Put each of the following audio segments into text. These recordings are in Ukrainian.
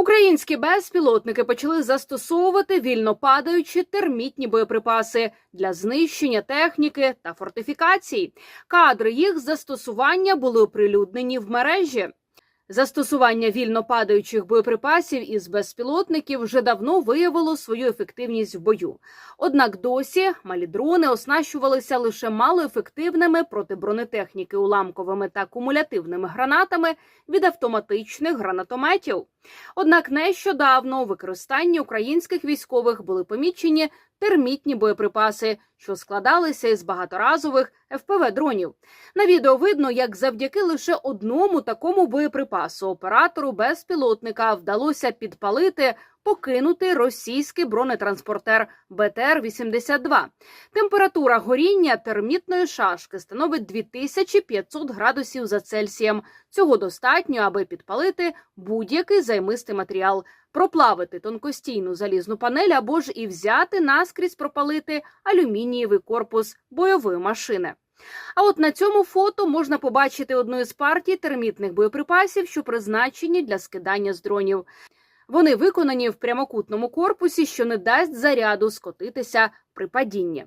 Українські безпілотники почали застосовувати вільно падаючі термітні боєприпаси для знищення техніки та фортифікацій. Кадри їх застосування були оприлюднені в мережі. Застосування вільно падаючих боєприпасів із безпілотників вже давно виявило свою ефективність в бою. Однак досі малі дрони оснащувалися лише малоефективними проти бронетехніки уламковими та кумулятивними гранатами від автоматичних гранатометів. Однак нещодавно у використанні українських військових були помічені термітні боєприпаси, що складалися із багаторазових ФПВ дронів. На відео видно, як завдяки лише одному такому боєприпасу оператору безпілотника вдалося підпалити покинутий російський бронетранспортер БТР-82. Температура горіння термітної шашки становить 2500 градусів за Цельсієм. Цього достатньо, аби підпалити будь-який займистий матеріал, проплавити тонкостійну залізну панель або ж і взяти наскрізь пропалити алюмінієвий корпус бойової машини. А от на цьому фото можна побачити одну із партій термітних боєприпасів, що призначені для скидання з дронів. Вони виконані в прямокутному корпусі, що не дасть заряду скотитися при падінні.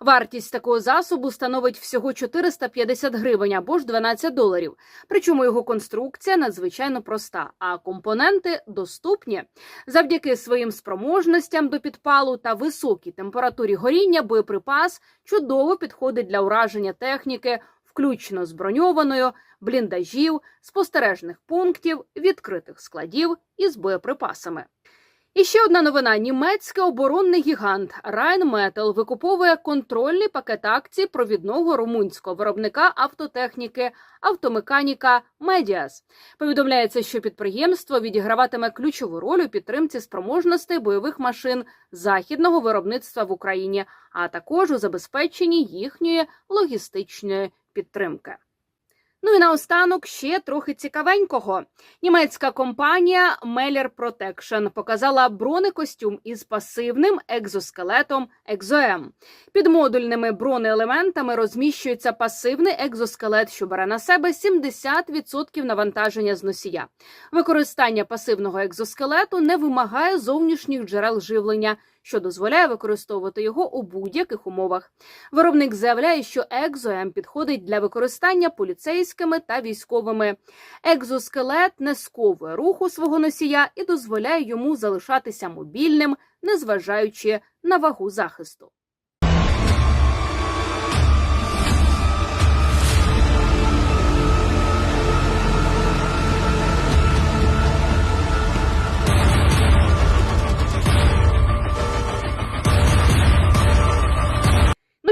Вартість такого засобу становить всього 450 гривень або ж 12 доларів. Причому його конструкція надзвичайно проста, а компоненти доступні. Завдяки своїм спроможностям до підпалу та високій температурі горіння боєприпас чудово підходить для ураження техніки, включно з броньованою, бліндажів, спостережних пунктів, відкритих складів із боєприпасами. І ще одна новина: німецький оборонний гігант Rheinmetall викуповує контрольний пакет акцій провідного румунського виробника автотехніки автомеханіка Медіас. Повідомляється, що підприємство відіграватиме ключову роль у підтримці спроможностей бойових машин західного виробництва в Україні, а також у забезпеченні їхньої логістичної підтримки. Ну і наостанок ще трохи цікавенького. Німецька компанія Meller Protection показала бронекостюм із пасивним екзоскелетом Екзоем. Під модульними бронеелементами розміщується пасивний екзоскелет, що бере на себе 70% навантаження з носія. Використання пасивного екзоскелету не вимагає зовнішніх джерел живлення що дозволяє використовувати його у будь-яких умовах. Виробник заявляє, що екзоем підходить для використання поліцейськими та військовими. Екзоскелет не сковує руху свого носія і дозволяє йому залишатися мобільним, незважаючи на вагу захисту.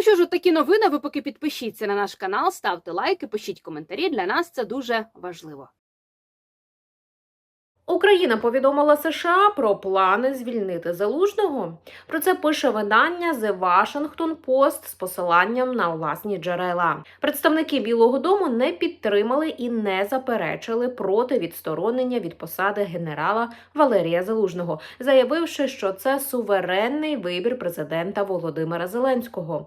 Що ж, такі новини. Ви поки підпишіться на наш канал, ставте лайки, пишіть коментарі. Для нас це дуже важливо. Україна повідомила США про плани звільнити залужного. Про це пише видання The Washington Post з посиланням на власні джерела. Представники Білого Дому не підтримали і не заперечили проти відсторонення від посади генерала Валерія Залужного, заявивши, що це суверенний вибір президента Володимира Зеленського.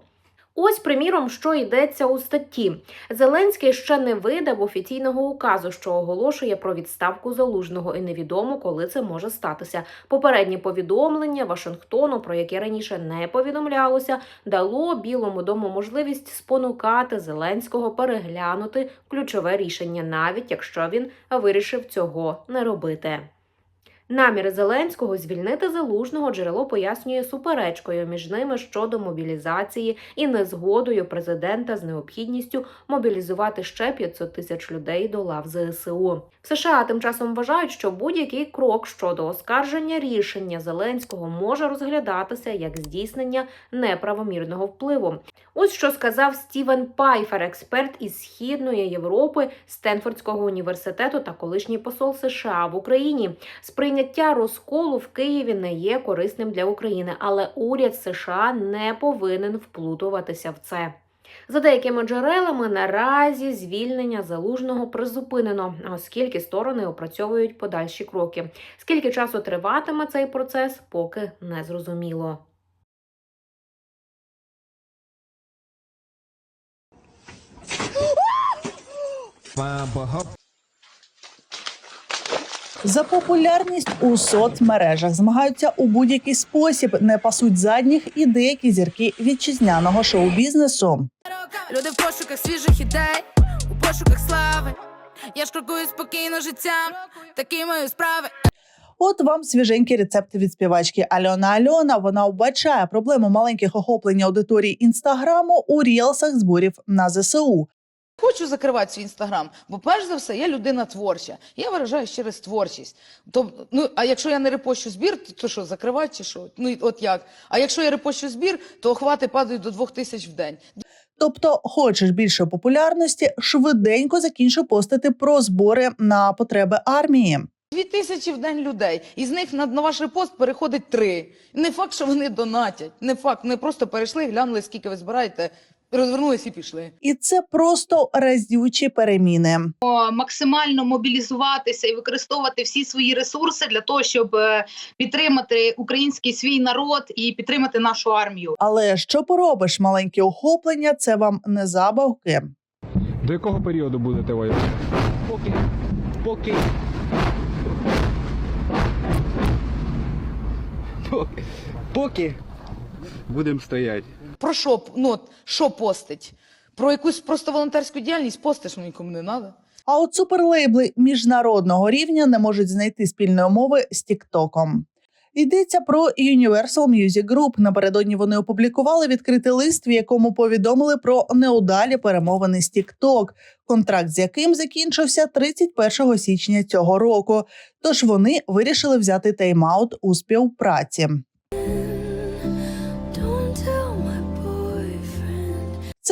Ось, приміром, що йдеться у статті. Зеленський ще не видав офіційного указу, що оголошує про відставку залужного, і невідомо, коли це може статися. Попередні повідомлення Вашингтону, про яке раніше не повідомлялося, дало Білому дому можливість спонукати Зеленського переглянути ключове рішення, навіть якщо він вирішив цього не робити. Наміри Зеленського звільнити залужного джерело пояснює суперечкою між ними щодо мобілізації і незгодою президента з необхідністю мобілізувати ще 500 тисяч людей до лав ЗСУ. В США тим часом вважають, що будь-який крок щодо оскарження рішення Зеленського може розглядатися як здійснення неправомірного впливу. Ось що сказав Стівен Пайфер, експерт із східної Європи Стенфордського університету та колишній посол США в Україні. Сприйняття розколу в Києві не є корисним для України, але уряд США не повинен вплутуватися в це. За деякими джерелами наразі звільнення залужного призупинено, оскільки сторони опрацьовують подальші кроки. Скільки часу триватиме цей процес, поки не зрозуміло. За популярність у соцмережах змагаються у будь-який спосіб, не пасуть задніх і деякі зірки вітчизняного шоу-бізнесу. Люди в пошуках свіжих ідей, у пошуках слави. Я ж крокую спокійно життям, такі мої справи. От вам свіженький рецепт від співачки Альона Альона. Вона вбачає проблему маленьких охоплень аудиторії інстаграму у рілсах зборів на ЗСУ. Хочу закривати свій інстаграм, бо перш за все я людина творча. Я виражаю через творчість. Тобто, ну а якщо я не репощу збір, то, то що, закривати чи що? Ну от як? А якщо я репощу збір, то охвати падають до двох тисяч в день. Тобто, хочеш більше популярності, швиденько закінчу постити про збори на потреби армії. Дві тисячі в день людей, із них на, на ваш репост переходить три. Не факт, що вони донатять. Не факт, вони просто перейшли, глянули, скільки ви збираєте, розвернулись і пішли. І це просто разючі переміни. максимально мобілізуватися і використовувати всі свої ресурси для того, щоб е, підтримати український свій народ і підтримати нашу армію. Але що поробиш, маленькі охоплення це вам не забавки. До якого періоду будете воювати? Поки. Поки. Поки. Поки. Будемо стояти. Про що, ну, що постить? Про якусь просто волонтерську діяльність постиш ну, нікому не треба. А от суперлейбли міжнародного рівня не можуть знайти спільної мови з Тіктоком. Йдеться про Universal Music Group. Напередодні вони опублікували відкритий лист, в якому повідомили про неудалі перемовини з TikTok, контракт з яким закінчився 31 січня цього року. Тож вони вирішили взяти тайм-аут у співпраці.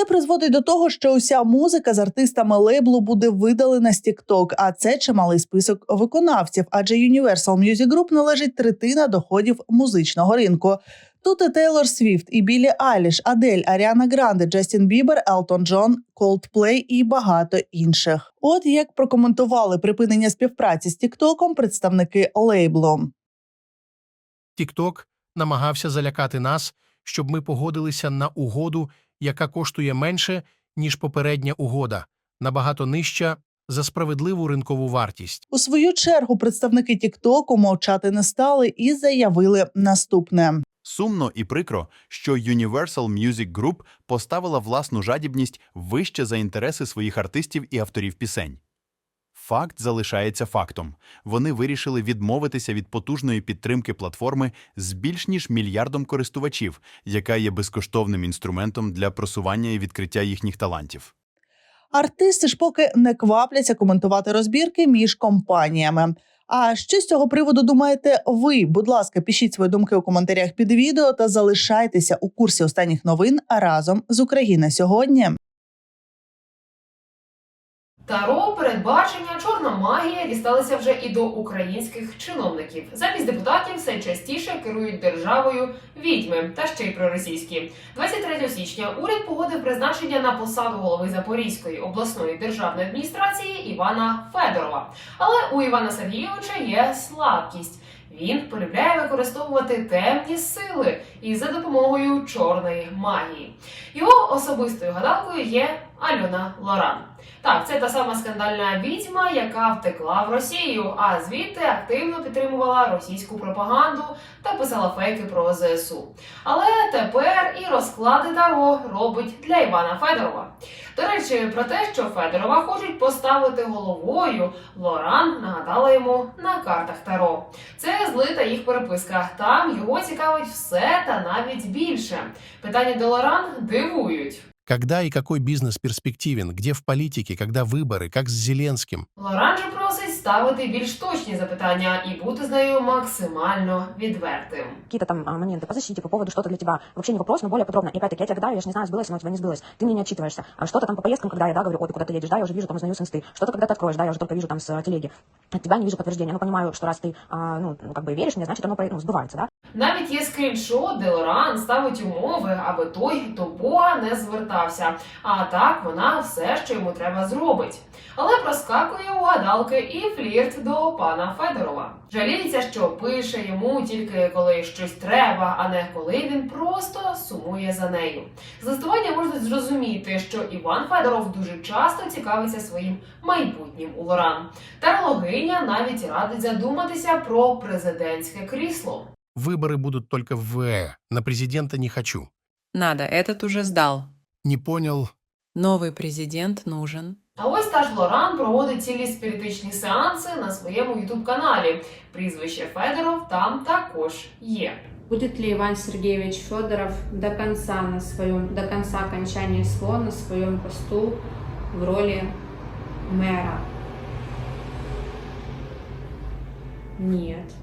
Це призводить до того, що уся музика з артистами лейблу буде видалена з TikTok, а це чималий список виконавців, адже Universal Music Group належить третина доходів музичного ринку. Тут і Тейлор Свіфт, і Білі Айліш, Адель, Аріана Гранде, Джастін Бібер, Елтон Джон, Coldplay і багато інших. От як прокоментували припинення співпраці з TikTok представники лейблу. TikTok намагався залякати нас, щоб ми погодилися на угоду, яка коштує менше, ніж попередня угода, набагато нижча за справедливу ринкову вартість. У свою чергу представники Тіктоку мовчати не стали і заявили наступне. Сумно і прикро, що Universal Music Group поставила власну жадібність вище за інтереси своїх артистів і авторів пісень. Факт залишається фактом. Вони вирішили відмовитися від потужної підтримки платформи з більш ніж мільярдом користувачів, яка є безкоштовним інструментом для просування і відкриття їхніх талантів. Артисти ж поки не квапляться коментувати розбірки між компаніями. А що з цього приводу думаєте ви? Будь ласка, пишіть свої думки у коментарях під відео та залишайтеся у курсі останніх новин разом з Україна сьогодні. Таро, передбачення, чорна магія дісталися вже і до українських чиновників. Замість депутатів все частіше керують державою відьми та ще й проросійські. 23 січня уряд погодив призначення на посаду голови Запорізької обласної державної адміністрації Івана Федорова. Але у Івана Сергійовича є слабкість. Він полюбляє використовувати темні сили і за допомогою чорної магії. Його особистою гадалкою є Альона Лоран. Так, це та сама скандальна відьма, яка втекла в Росію, а звідти активно підтримувала російську пропаганду та писала фейки про ЗСУ. Але тепер і розклади Таро робить для Івана Федорова. До речі, про те, що Федорова хочуть поставити головою, Лоран нагадала йому на картах Таро. Це злита їх переписка. Там його цікавить все та навіть більше. Питання до Лоран дивують. Когда и какой бизнес перспективен, где в политике, когда выборы, как с Зеленским. Лоран же просить ставити більш точні запитання і бути з нею максимально відвертим. какие-то там а, моменты по защите, по поводу что-то для тебя. Вообще не вопрос, но более подробно. И опять-таки, я тебе гадаю, я же не знаю, сбылось, но у тебя не сбылось. Ты мне не отчитываешься. А что-то там по поездкам, когда я, да, говорю, ой, ты куда ты едешь, да, я уже вижу, там узнаю с инсты. Что-то когда ты откроешь, да, я уже только вижу там с э, телеги. От тебя не вижу подтверждения, но понимаю, что раз ты, а, ну, как бы веришь мне, значит, оно, ну, сбывается, да. Навіть є скріншот, де Лоран ставить умови, аби той до Бога не звертався. А так вона все, що йому треба, зробить. Але проскакує у гадалки і флірт до пана Федорова. Жаліється, що пише йому тільки коли щось треба, а не коли він просто сумує за нею. З листування можна зрозуміти, що Іван Федоров дуже часто цікавиться своїм майбутнім у Лоран. Терлогиня навіть радить задуматися про президентське крісло. Выборы будут только в ВЭ. На президента не хочу. Надо, этот уже сдал. Не понял. Новый президент нужен. А ось та ж Лоран проводить цілі спіритичні сеанси на своєму ютуб каналі. Прізвище Федоров там також є. Будет ли Иван Сергеевич Федоров до конца на своем, до конца окончания СВО на своем посту в роли мэра? Нет.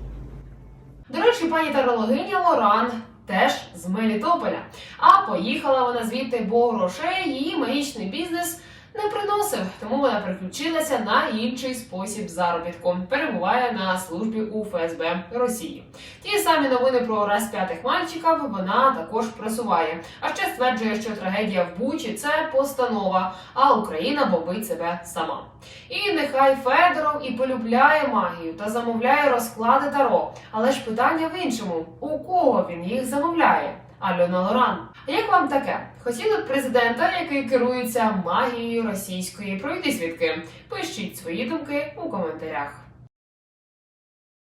До речі, пані тарологиня Лоран теж з Мелітополя. А поїхала вона звідти, бо грошей її магічний бізнес не приносив, тому вона переключилася на інший спосіб заробітку. Перебуває на службі у ФСБ Росії. Ті самі новини про розп'ятих мальчиків вона також просуває. А ще стверджує, що трагедія в Бучі це постанова, а Україна бомбить себе сама. І нехай Федоров і полюбляє магію та замовляє розклади Таро. Але ж питання в іншому: у кого він їх замовляє? Альона Лоран. А як вам таке? Хотіли б президента, який керується магією російської пройти свідки? Пишіть свої думки у коментарях.